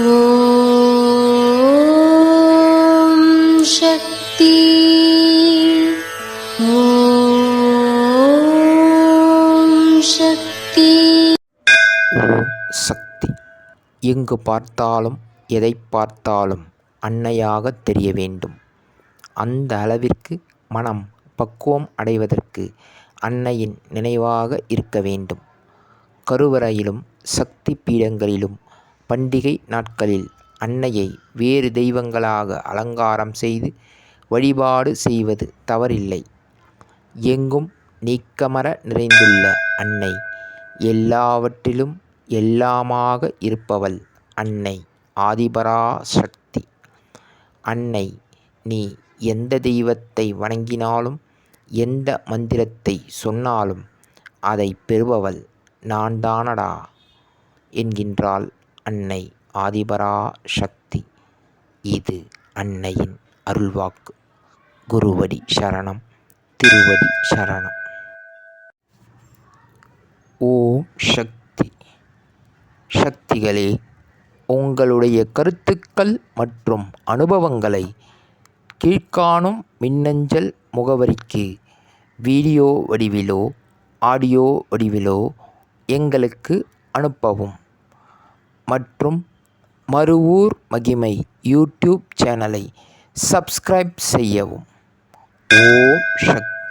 ॐ शक्ति ॐ शक्ति ஓம் சக்தி எங்கு பார்த்தாலும் எதை பார்த்தாலும் அன்னையாக தெரிய வேண்டும் அந்த அளவிற்கு மனம் பக்குவம் அடைவதற்கு அன்னையின் நினைவாக இருக்க வேண்டும் கருவறையிலும் சக்தி பீடங்களிலும் பண்டிகை நாட்களில் அன்னையை வேறு தெய்வங்களாக அலங்காரம் செய்து வழிபாடு செய்வது தவறில்லை. எங்கும் நீக்கமர நிறைந்துள்ள அன்னை எல்லாவற்றிலும் எல்லாமாக இருப்பவள் அன்னை ஆதிபரா சக்தி அன்னை நீ எந்த தெய்வத்தை வணங்கினாலும் எந்த மந்திரத்தை சொன்னாலும் அதை பெறுபவள் நான் தானடா என்கின்றாள் அன்னை ஆதிபரா சக்தி இது அன்னையின் அருள்வாக்கு. குருவடி சரணம் திருவடி சரணம். ஓம் சக்தி. சக்திகளே உங்களுடைய கருத்துக்கள் மற்றும் அனுபவங்களை கீழ்காணும் மின்னஞ்சல் முகவரிக்கு வீடியோ வடிவிலோ ஆடியோ வடிவிலோ எங்களுக்கு அனுப்பவும். மற்றும் மறுவூர் மகிமை யூடியூப் சேனலை சப்ஸ்கிரைப் செய்யவும். ஓம் சக்தி.